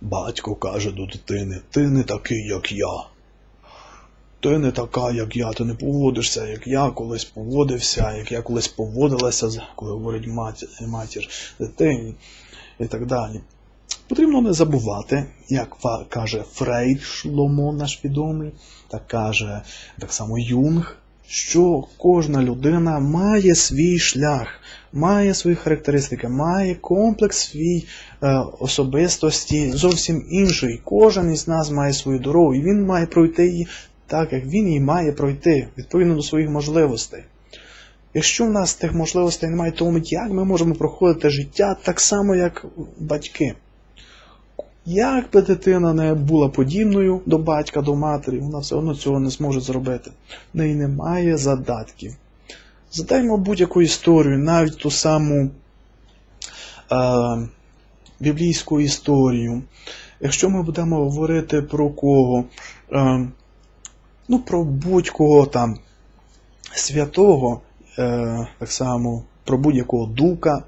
Батько каже до дитини, ти не такий, як я. Ти не така, як я, ти не поводишся, як я колись поводився, як я колись поводилася, коли говорить матір, матір дитині і так далі. Потрібно не забувати, як каже Фрейд Шломо, наш відомий, так каже так само Юнг, що кожна людина має свій шлях, має свої характеристики, має комплекс свій е, особистості зовсім інший. Кожен із нас має свою дорогу, і він має пройти її так, як він її має пройти, відповідно до своїх можливостей. Якщо в нас тих можливостей немає, то як ми можемо проходити життя так само, як батьки? Як би дитина не була подібною до батька, до матері, вона все одно цього не зможе зробити. В неї немає задатків. Задаймо будь-яку історію, навіть ту саму е, біблійську історію. Якщо ми будемо говорити про кого, е, ну, про будь-кого там святого, е, так само про будь-якого дука,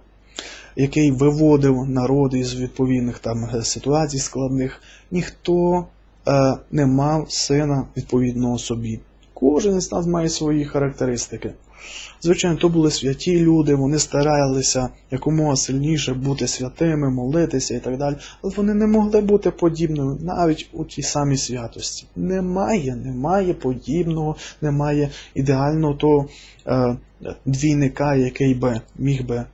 який виводив народ із відповідних там е, ситуацій складних, ніхто е, не мав сина відповідного собі. Кожен із нас має свої характеристики. Звичайно, то були святі люди, вони старалися якомога сильніше бути святими, молитися і так далі, але вони не могли бути подібними навіть у тій самій святості. Немає, немає подібного, немає ідеального того е, двійника, який би міг би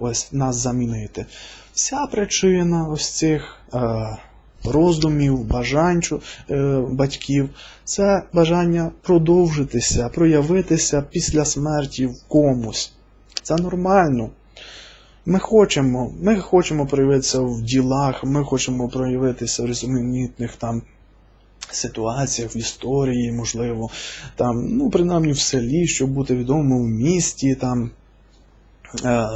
ось нас замінити. Вся причина ось цих е, роздумів, бажань е, батьків це бажання продовжитися, проявитися після смерті в комусь. Це нормально. Ми хочемо, ми хочемо проявитися в ділах, ми хочемо проявитися в різноманітних там ситуаціях, в історії, можливо, там, ну, принаймні в селі, щоб бути відомим в місті, там, е,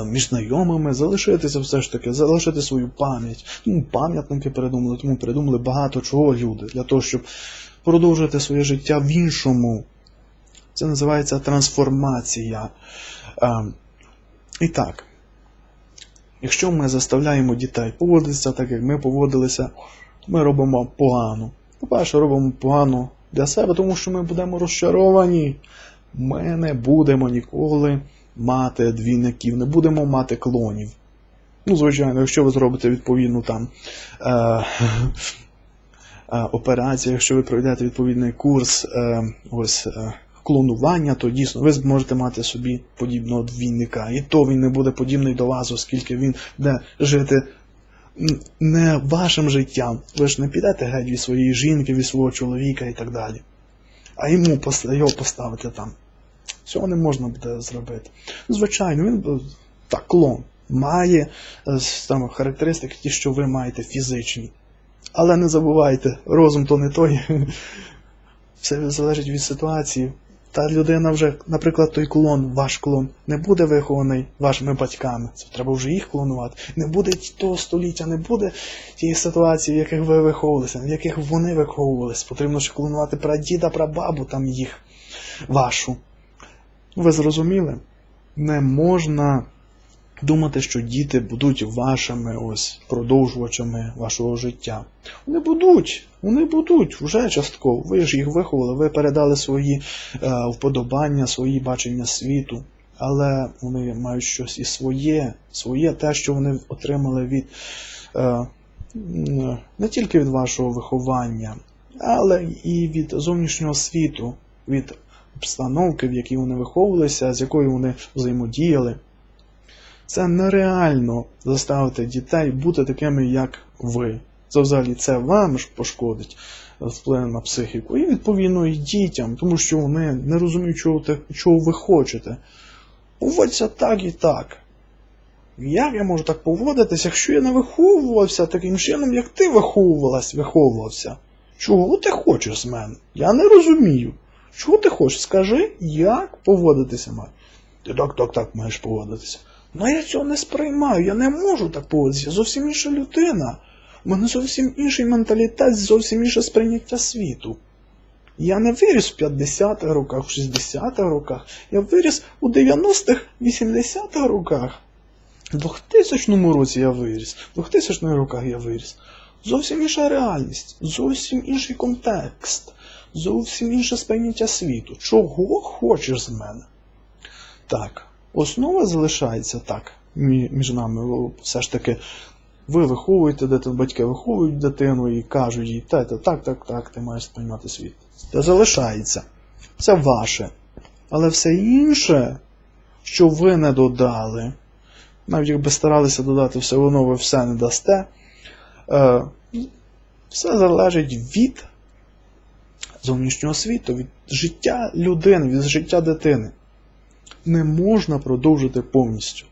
між знайомими, залишитися все ж таки, залишити свою пам'ять. Ну, пам'ятники передумали, тому придумали багато чого люди для того, щоб продовжити своє життя в іншому. Це називається трансформація. Е, і так, якщо ми заставляємо дітей поводитися так, як ми поводилися, ми робимо погано. По-перше, робимо погано для себе, тому що ми будемо розчаровані. Ми не будемо ніколи мати двійників, не будемо мати клонів. Ну, звичайно, якщо ви зробите відповідну там е, е, операцію, якщо ви пройдете відповідний курс е, ось, е, клонування, то дійсно ви зможете мати собі подібного двійника. І то він не буде подібний до вас, оскільки він буде жити не вашим життям. Ви ж не підете геть від своєї жінки, від свого чоловіка і так далі. А йому його поставити там. Цього не можна буде зробити. Звичайно, він е, так, клон має е, там, характеристики, ті, що ви маєте фізичні. Але не забувайте, розум то не той. Все залежить від ситуації. Та людина вже, наприклад, той клон, ваш клон, не буде вихований вашими батьками. Це треба вже їх клонувати. Не буде того століття, не буде тієї ситуації, в яких ви виховувалися, в яких вони виховувалися. Потрібно ще клонувати прадіда, прабабу там їх, вашу. Ви зрозуміли? Не можна думати, що діти будуть вашими ось продовжувачами вашого життя. Вони будуть, вони будуть вже частково. Ви ж їх виховали, ви передали свої е, вподобання, свої бачення світу. Але вони мають щось і своє, своє те, що вони отримали від е, не тільки від вашого виховання, але і від зовнішнього світу, від обстановки, в якій вони виховувалися, з якою вони взаємодіяли. Це нереально заставити дітей бути такими, як ви. Це взагалі це вам ж пошкодить, вплине на психіку. І відповідно і дітям, тому що вони не розуміють, чого, те- чого ви хочете. Поводься так і так. Як я можу так поводитися, якщо я не виховувався таким чином, як ти виховувалась, виховувався? Чого ти хочеш з мене? Я не розумію. Чого ти хочеш? Скажи, як поводитися маю? Ти так, так, так маєш поводитися. Ну я цього не сприймаю, я не можу так поводитися. Зовсім інша людина. У мене зовсім інший менталітет, зовсім інше сприйняття світу. Я не виріс в 50-х роках, в 60-х роках. Я виріс у 90-х, 80-х роках. В 2000 році я виріс, в 2000 роках я виріс. Зовсім інша реальність, зовсім інший контекст, зовсім інше сприйняття світу. Чого хочеш з мене? Так, основа залишається так між нами. Все ж таки, ви виховуєте дитину, батьки виховують дитину і кажуть їй, та, та, так, так, так, ти маєш сприймати світ. Це залишається. Це ваше. Але все інше, що ви не додали, навіть якби старалися додати все одно, ви все не дасте. Е, все залежить від зовнішнього світу, від життя людини, від життя дитини. Не можна продовжити повністю.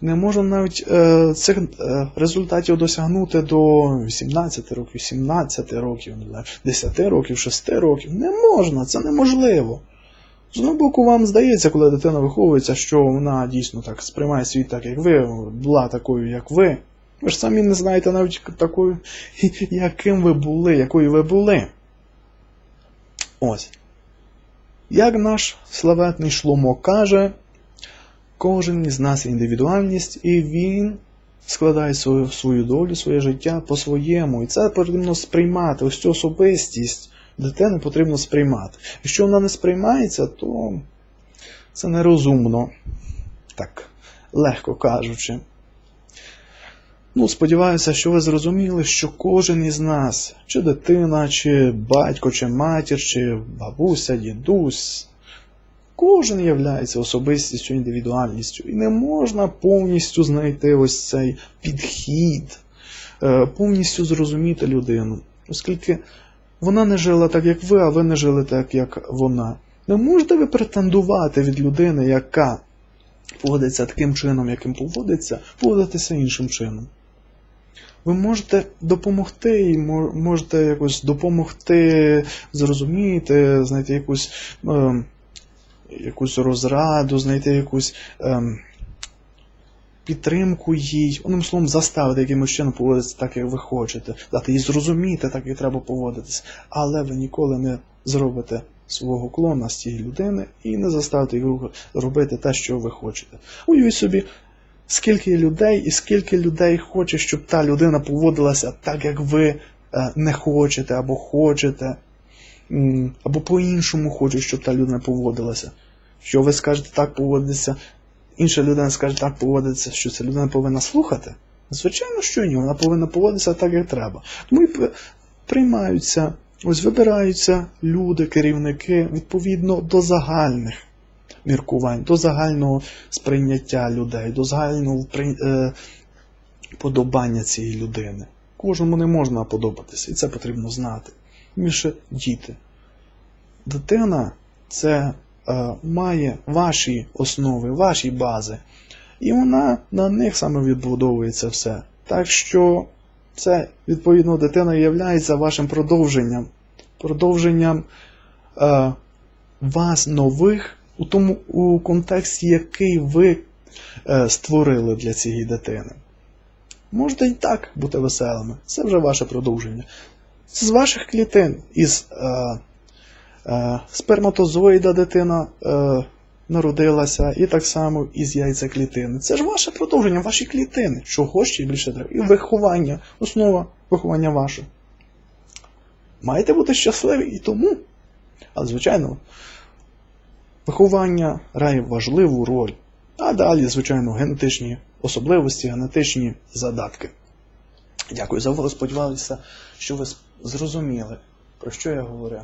Не можна навіть е, цих е, результатів досягнути до 18 років, 17 років, не знаю, 10 років, 6 років. Не можна, це неможливо. З одного боку, вам здається, коли дитина виховується, що вона дійсно так сприймає світ так, як ви, була такою, як ви. Ви ж самі не знаєте навіть такою, яким ви були, якою ви були. Ось. Як наш славетний Шломо каже, кожен із нас індивідуальність, і він складає свою, свою долю, своє життя по-своєму. І це потрібно сприймати. Ось цю особистість дитини потрібно сприймати. Якщо вона не сприймається, то це нерозумно, так легко кажучи. Ну, сподіваюся, що ви зрозуміли, що кожен із нас, чи дитина, чи батько, чи матір, чи бабуся, дідусь, кожен являється особистістю, індивідуальністю. І не можна повністю знайти ось цей підхід, е, повністю зрозуміти людину, оскільки вона не жила так, як ви, а ви не жили так, як вона. Не можете ви претендувати від людини, яка поводиться таким чином, яким поводиться, поводитися іншим чином. Ви можете допомогти і можете якось допомогти зрозуміти, знайти якусь, е, якусь розраду, знайти якусь е, підтримку їй, одним словом, заставити якимось чином поводитися так, як ви хочете, дати їй зрозуміти, так як треба поводитися. Але ви ніколи не зробите свого клона з цієї людини і не заставите його робити те, що ви хочете. Уявіть собі, скільки людей і скільки людей хоче, щоб та людина поводилася так, як ви е, не хочете або хочете, або по-іншому хочуть, щоб та людина поводилася. Що ви скажете так поводитися, інша людина скаже так поводитися, що ця людина повинна слухати? Звичайно, що ні, вона повинна поводитися так, як треба. Тому і приймаються, ось вибираються люди, керівники відповідно до загальних міркувань, до загального сприйняття людей, до загального е, подобання цієї людини. Кожному не можна подобатися, і це потрібно знати. Більше діти. Дитина це е, має ваші основи, ваші бази, і вона на них саме відбудовується все. Так що це, відповідно, дитина є вашим продовженням, продовженням е, вас нових у тому у контексті, який ви е, створили для цієї дитини. Можете і так бути веселими. Це вже ваше продовження. З ваших клітин із е, е, сперматозоїда дитина е, народилася, і так само із яйцеклітини. Це ж ваше продовження, ваші клітини. Чого ще більше треба? І виховання, основа виховання ваше. Маєте бути щасливі і тому. Але, звичайно, виховання грає важливу роль. А далі, звичайно, генетичні особливості, генетичні задатки. Дякую за увагу. Сподіваюся, що ви зрозуміли, про що я говорю.